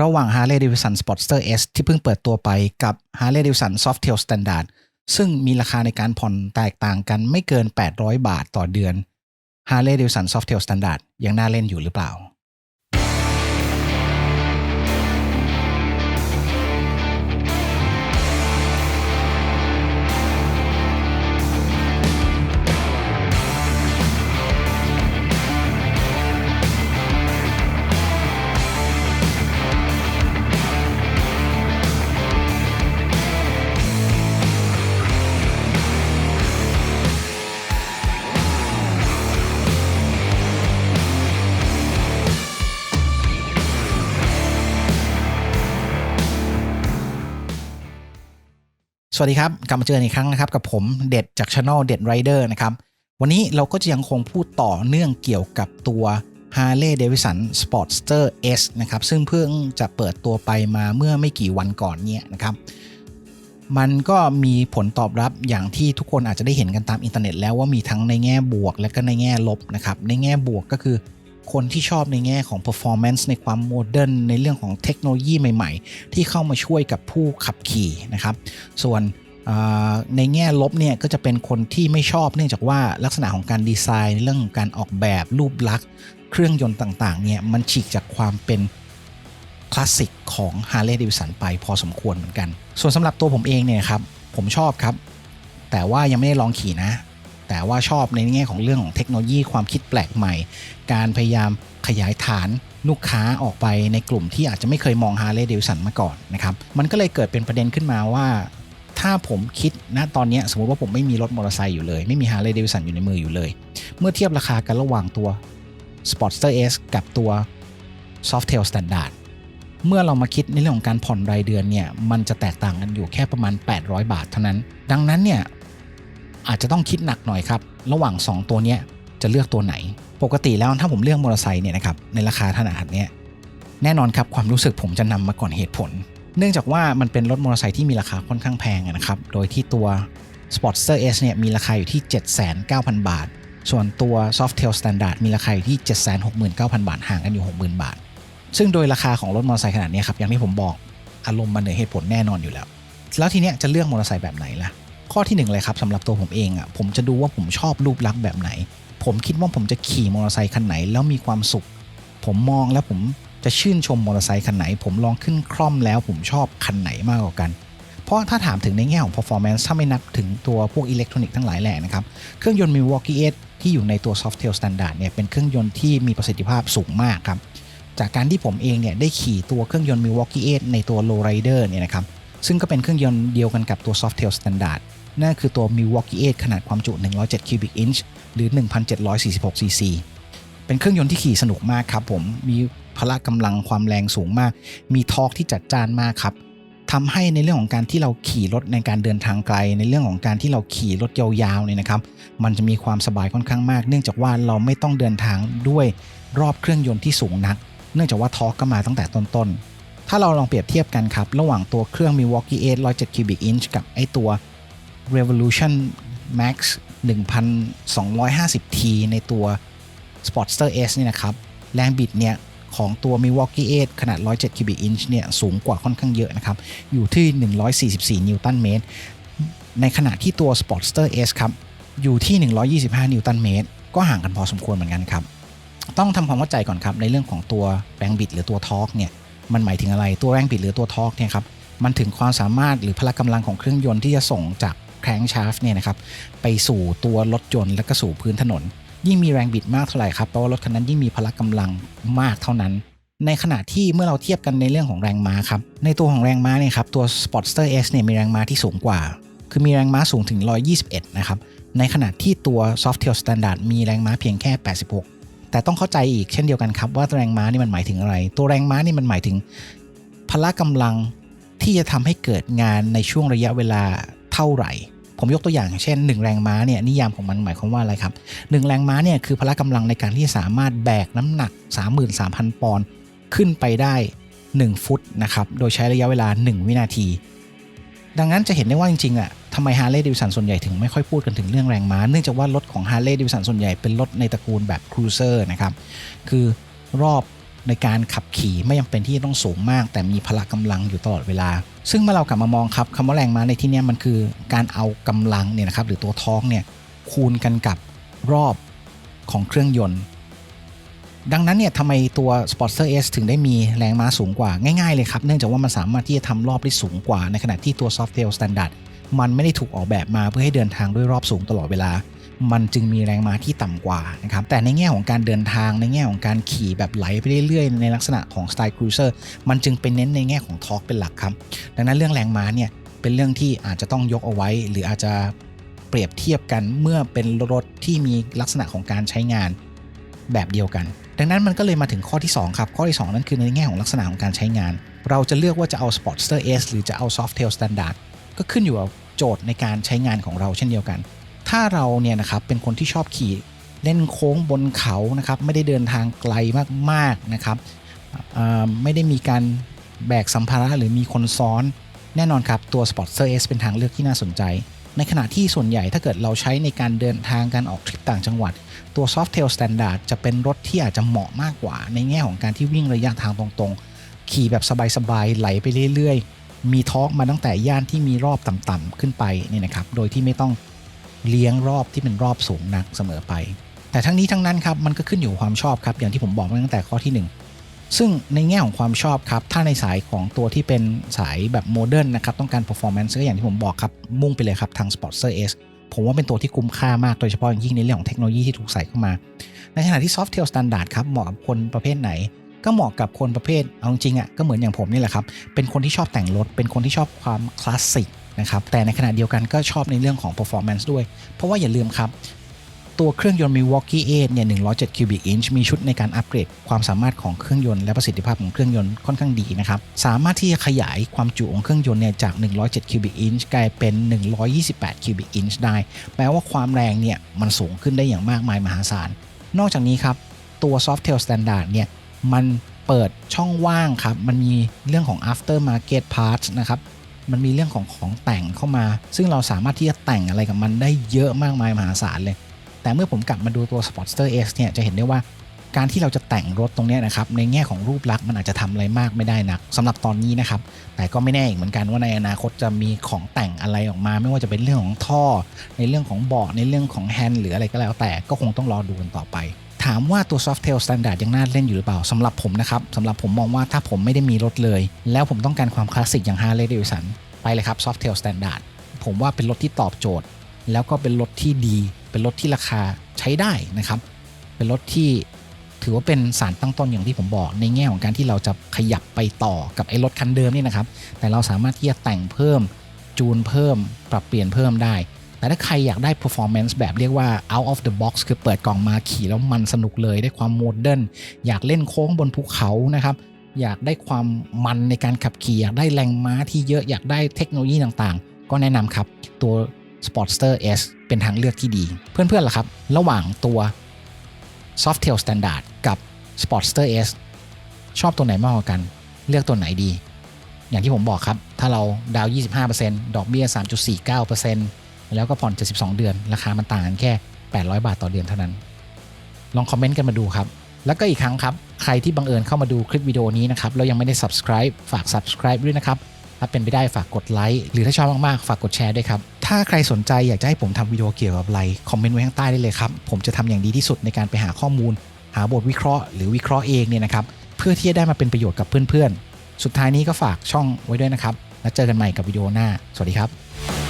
ระหว่าง Harley Davidson Sportster S ที่เพิ่งเปิดตัวไปกับ Harley Davidson Softail Standard ซึ่งมีราคาในการผ่อนแตกต่างกันไม่เกิน 800 บาทต่อเดือน Harley Davidson Softail Standard ยังน่าเล่นอยู่หรือเปล่า วัสดีครับกลับมาเจอกันอีกครั้งนะครับกับผมเด็ดจากช anel เด็ดไรเดอร์นะครับวันนี้เราก็จะยังคงพูดต่อเนื่องเกี่ยวกับตัว Harley Davidson Sportster S นะครับซึ่งเพิ่งจะเปิดตัวไปมาเมื่อไม่กี่วันก่อนเนี่ยนะครับมันก็มีผลตอบรับอย่างที่ทุกคนอาจจะได้เห็นกันตามอินเทอร์เน็ตแล้วว่ามีทั้งในแง่บวกและก็ในแง่ลบนะครับในแง่บวกก็คือคนที่ชอบในแง่ของ performance ในความโมเดิร์นในเรื่องของเทคโนโลยีใหม่ ๆ ที่เข้ามาช่วยกับผู้ขับขี่นะครับ ส่วน ในแง่ลบเนี่ยก็จะเป็นคนที่ไม่ชอบเนื่องจากว่าลักษณะของการดีไซน์เรื่องของการออกแบบรูปลักษณ์ เครื่องยนต์ต่างๆเนี่ยมันฉีกจากความเป็นคลาสสิกของ Harley Davidson ไปพอสมควรเหมือนกัน ส่วนสำหรับตัวผมเองเนี่ยครับผมชอบครับ แต่ว่ายังไม่ได้ลองขี่นะ แต่ว่าชอบในแง่ของเรื่องของเทคโนโลยีความคิดแปลกใหม่ การพยายามขยายฐานลูกค้าออกไปในกลุ่มที่อาจจะไม่เคยมอง Harley Davidson มาก่อนนะครับมันก็เลยเกิดเป็นประเด็นขึ้นมาว่า ถ้าผมคิดนะตอนนี้สมมติว่าผมไม่มีรถมอเตอร์ไซค์อยู่เลย ไม่มี Harley Davidson อยู่ในมืออยู่เลย เมื่อเทียบราคากันระหว่างตัว Sportster S กับตัว Softail Standard เมื่อเรามาคิดในเรื่องของการผ่อนรายเดือนเนี่ย มันจะแตกต่างกันอยู่แค่ประมาณ 800 บาทเท่านั้น ดังนั้นเนี่ยอาจจะต้องคิดหนักหน่อยครับ ระหว่าง 2 ตัวเนี้ยจะเลือกตัวไหน ปกติแล้วถ้าผมเลือกมอเตอร์ไซค์เนี่ยนะครับในราคาขนาดนี้แน่นอนครับความรู้สึกผมจะนำมาก่อนเหตุผล เนื่องจากว่ามันเป็นรถมอเตอร์ไซค์ที่มีราคาค่อนข้างแพงนะครับ โดยที่ตัว Sportster S เนี่ยมีราคาอยู่ที่ 7,900 บาท ส่วนตัว Softail Standard มีราคาอยู่ที่ 769,000 บาท ห่างกันอยู่ 60,000 บาท ซึ่งโดยราคาของรถมอเตอร์ไซค์ขนาดนี้ครับ อย่างที่ผมบอก อารมณ์มันเหนือเหตุผลแน่นอนอยู่แล้ว แล้วทีเนี้ยจะเลือกมอเตอร์ไซค์แบบไหนล่ะ ข้อที่ 1 เลยครับสำหรับตัวผมเองอะ ผมจะดูว่าผมชอบรูปลักษณ์แบบไหน ผมคิดว่าผมจะขี่มอเตอร์ไซค์คันไหน แล้วมีความสุข ผมมองแล้วผม จะชื่นชมมอเตอร์ไซค์คันไหน ผมลองขึ้นคล่อมแล้วผมชอบคันไหนมากกว่ากัน เพราะถ้าถามถึงในแง่ของ performance ถ้าไม่นับถึงตัวพวกอิเล็กทรอนิกส์ทั้งหลายแหล่นะครับ เครื่องยนต์ Milwaukee 8ที่อยู่ในตัว Softail Standard เนี่ยเป็นเครื่องยนต์ที่มีประสิทธิภาพสูงมากครับ จากการที่ผมเองเนี่ยได้ขี่ตัวเครื่องยนต์ Milwaukee 8ในตัว Lowrider เนี่ยนะครับซึ่งก็เป็นเครื่องยนต์เดียวกันกับตัว Softail Standard นั่นคือตัว Milwaukee 8ขนาดความจุ 107 cubic inch หรือ 1,746 cc เป็นเครื่องยนต์ที่ขี่สนุกมากครับผมมีพละกำลังความแรงสูงมาก มีทอร์กที่จัดจ้านมากครับทำให้ในเรื่องของการที่เราขี่รถในการเดินทางไกล ในเรื่องของการที่เราขี่รถยาวๆเนี่ยนะครับ มันจะมีความสบายค่อนข้างมาก เนื่องจากว่าเราไม่ต้องเดินทางด้วยรอบเครื่องยนต์ที่สูงนัก เนื่องจากว่าทอร์กก็มาตั้งแต่ต้นๆ ถ้าเราลองเปรียบเทียบกันครับ ระหว่างตัวเครื่อง Milwaukee 8 107 cubic inch กับไอตัว Revolution Max 1250T ในตัว Sportster S นี่นะครับแรงบิดเนี่ยของตัว Milwaukee 8ขนาด 107 cubic inch เนี่ยสูงกว่าค่อนข้างเยอะนะครับ อยู่ที่ 144 นิวตันเมตร ในขณะที่ตัว Sportster S ครับ อยู่ที่ 125 นิวตันเมตร ก็ห่างกันพอสมควรเหมือนกันครับ ต้องทำความเข้าใจก่อนครับ ในเรื่องของตัวแรงบิดหรือตัวทอร์กเนี่ย มันหมายถึงอะไร ตัวแรงบิดหรือตัวทอร์กเนี่ยครับ มันถึงความสามารถหรือพละกำลังของเครื่องยนต์ที่จะส่งจากแครงชาร์ฟเนี่ยนะครับ ไปสู่ตัวรถยนต์และก็สู่พื้นถนน ยิ่งมีแรงบิดมากเท่าไหร่ครับแปลว่ารถคันนั้นยิ่งมีพละกำลังมากเท่านั้น ในขณะที่เมื่อเราเทียบกันในเรื่องของแรงม้าครับ ในตัวของแรงม้าเนี่ยครับตัว Sportster S เนี่ยมีแรงม้าที่สูงกว่า คือมีแรงม้าสูงถึง 121 นะครับ ในขณะที่ตัว Softail Standard มีแรงม้าเพียงแค่ 86 แต่ต้องเข้าใจอีกเช่นเดียวกันครับว่าแรงม้านี่มันหมายถึงอะไร ตัวแรงม้านี่มันหมายถึง พละกำลังที่จะทำให้เกิดงานในช่วงระยะเวลาเท่าไหร่ ผมยกตัวอย่างเช่น 1 แรงม้าเนี่ยนิยามของมันหมายความว่าอะไรครับ1แรงม้าเนี่ยคือพละกำลังในการที่สามารถแบกน้ำหนัก 33,000 ปอนด์ขึ้นไปได้ 1 ฟุตนะครับโดยใช้ระยะเวลา 1 วินาที ดังนั้นจะเห็นได้ว่าจริงๆอะทำไมฮาร์เลย์ดิวสันส่วนใหญ่ถึงไม่ค่อยพูดกันถึงเรื่องแรงม้า เนื่องจากว่ารถของฮาร์เลย์ดิวสันส่วนใหญ่เป็นรถในตระกูลแบบครูเซอร์นะครับคือรอบ ในการขับขี่ไม่จำเป็นที่ต้องสูงมาก แต่มีพละกำลังอยู่ตลอดเวลา ซึ่งเมื่อเรากลับมามองครับคำว่าแรงม้าในที่นี้มันคือการเอากำลังเนี่ยนะครับหรือตัวท้องเนี่ยคูณกันกับรอบของเครื่องยนต์ ดังนั้นเนี่ยทำไมตัว s p o t s e r S ถึงได้มีแรงม้าสูงกว่าง่ายๆเลยครับ เนื่องจากว่ามันสามารถที่จะทำรอบได้สูงกว่า ในขณะที่ตัว Softail Standard มันไม่ได้ถูกออกแบบมาเพื่อให้เดินทางด้วยรอบสูงตลอดเวลา มันจึงมีแรงม้าที่ต่ำกว่านะครับแต่ในแง่ของการเดินทางในแง่ของการขี่แบบไหลไปเรื่อยๆ ในลักษณะของสไตล์ครูเซอร์มันจึงเป็นเน้นในแง่ของทอร์กเป็นหลักครับดังนั้นเรื่องแรงม้าเนี่ยเป็นเรื่องที่อาจจะต้องยกเอาไว้ หรืออาจจะเปรียบเทียบกันเมื่อเป็นรถที่มีลักษณะของการใช้งานแบบเดียวกัน ดังนั้นมันก็เลยมาถึงข้อที่ 2 ครับ ข้อที่ 2 นั่นคือในแง่ของลักษณะของการใช้งาน เราจะเลือกว่าจะเอา Sportster S หรือจะเอา Softail Standard ก็ขึ้นอยู่กับโจทย์ในการใช้งานของเราเช่นเดียวกัน ถ้าเราเนี่ยนะครับเป็นคนที่ชอบขี่เล่นโค้งบนเขานะครับไม่ได้เดินทางไกลมากๆนะครับไม่ได้มีการแบกสัมภาระหรือมีคนซ้อนแน่นอนครับตัว Sportster S เป็นทางเลือกที่น่าสนใจ ในขณะที่ส่วนใหญ่ถ้าเกิดเราใช้ในการเดินทางการออกทริปต่างจังหวัด ตัว Softail Standard จะเป็นรถที่อาจจะเหมาะมากกว่า ในแง่ของการที่วิ่งระยะทางตรงๆ ขี่แบบสบายๆ ไหลไปเรื่อยๆ มีทอร์กมาตั้งแต่ย่านที่มีรอบต่ำๆขึ้นไปนี่นะครับโดยที่ไม่ต้อง เลี้ยงรอบที่เป็นรอบสูงนักเสมอไป แต่ทั้งนี้ทั้งนั้นครับมันก็ขึ้นอยู่ความชอบครับอย่างที่ผมบอกตั้งแต่ข้อที่หนึ่งซึ่งในแง่ของความชอบครับถ้าในสายของตัวที่เป็นสายแบบโมเดิร์นนะครับต้องการ performance ก็อย่างที่ผมบอกครับมุ่งไปเลยครับทาง Sportster S ผมว่าเป็นตัวที่คุ้มค่ามากโดยเฉพาะอย่างยิ่งในเรื่องของเทคโนโลยีที่ถูกใส่เข้ามา ในขณะที่ Softail Standard ครับเหมาะกับคนประเภทไหน ก็เหมาะกับคนประเภทเอาจริงๆอะก็เหมือนอย่างผมนี่แหละครับเป็นคนที่ชอบแต่งรถเป็นคนที่ชอบความคลาสสิก นะครับแต่ในขณะเดียวกันก็ชอบในเรื่องของ performance ด้วย เพราะว่าอย่าลืมครับ ตัวเครื่องยนต์ Milwaukee 8เนี่ย 107 cubic inch มีชุดในการอัปเกรดความสามารถของเครื่องยนต์และประสิทธิภาพของเครื่องยนต์ค่อนข้างดีนะครับ สามารถที่จะขยายความจุของเครื่องยนต์เนี่ยจาก 107 cubic inch กลายเป็น 128 cubic inch ได้แปลว่าความแรงเนี่ยมันสูงขึ้นได้อย่างมากมายมหาศาล นอกจากนี้ครับตัว Softail Standard เนี่ยมันเปิดช่องว่างครับ มันมีเรื่องของ after market parts นะครับ มันมีเรื่องของของแต่งเข้ามา ซึ่งเราสามารถที่จะแต่งอะไรกับมันได้เยอะมากมายมหาศาลเลย แต่เมื่อผมกลับมาดูตัว Sportster S เนี่ยจะเห็นได้ว่าการที่เราจะแต่งรถตรงนี้นะครับในแง่ของรูปลักษณ์มันอาจจะทำอะไรมากไม่ได้นักสำหรับตอนนี้นะครับ แต่ก็ไม่แน่อีกเหมือนกันว่าในอนาคตจะมีของแต่งอะไรออกมา ไม่ว่าจะเป็นเรื่องของท่อ ในเรื่องของเบาะในเรื่องของแฮนด์หรืออะไรก็แล้วแต่ก็คงต้องรอดูกันต่อไป ถามว่าตัว Softail Standard ยังน่าเล่นอยู่หรือเปล่าสำหรับผมนะครับสำหรับผมมองว่าถ้าผมไม่ได้มีรถเลย แล้วผมต้องการความคลาสสิกอย่าง Harley Davidson ไปเลยครับ Softail Standard ผมว่าเป็นรถที่ตอบโจทย์ แล้วก็เป็นรถที่ดี เป็นรถที่ราคาใช้ได้นะครับ เป็นรถที่ถือว่าเป็นสารตั้งต้นอย่างที่ผมบอก ในแง่ของการที่เราจะขยับไปต่อกับไอ้รถคันเดิมนี่นะครับ แต่เราสามารถที่จะแต่งเพิ่มจูนเพิ่ม ปรับเปลี่ยนเพิ่มได้ แต่ถ้าใครอยากได้ performance แบบเรียกว่า out of the box คือเปิดกล่องมาขี่แล้วมันสนุกเลยได้ความโมเดิร์นอยากเล่นโค้งบนภูเขานะครับอยากได้ความมันในการขับขี่ อยากได้แรงม้าที่เยอะอยากได้เทคโนโลยีต่างๆ ก็แนะนำครับตัว Sportster S เป็นทางเลือกที่ดี เพื่อนๆล่ะครับ ระหว่างตัว Softail Standard กับ Sportster S ชอบตัวไหนมากกว่ากัน เลือกตัวไหนดี อย่างที่ผมบอกครับ ถ้าเราดาวน์25%ดอกเบี้ย 3.49% แล้วก็ผ่อน 72 เดือน ราคามันต่างกันแค่ 800 บาทต่อเดือนเท่านั้น ลองคอมเมนต์กันมาดูครับ แล้วก็อีกครั้งครับ ใครที่บังเอิญเข้ามาดูคลิปวิดีโอนี้นะครับแล้วยังไม่ได้ subscribe ฝาก subscribe ด้วยนะครับ ถ้าเป็นไปได้ฝากกดไลค์ หรือถ้าชอบมาก ๆ ฝากกดแชร์ด้วยครับ ถ้าใครสนใจอยากจะให้ผมทำวิดีโอเกี่ยวกับอะไร คอมเมนต์ไว้ข้างใต้ได้เลยครับ ผมจะทำอย่างดีที่สุดในการไปหาข้อมูล หาบทวิเคราะห์หรือวิเคราะห์เองเนี่ยนะครับ เพื่อที่จะได้มาเป็นประโยชน์กับเพื่อนๆ สุดท้ายนี้ก็ฝากช่องไว้ด้วยนะครับ แล้วเจอกันใหม่กับวิดีโอหน้า สวัสดีครับ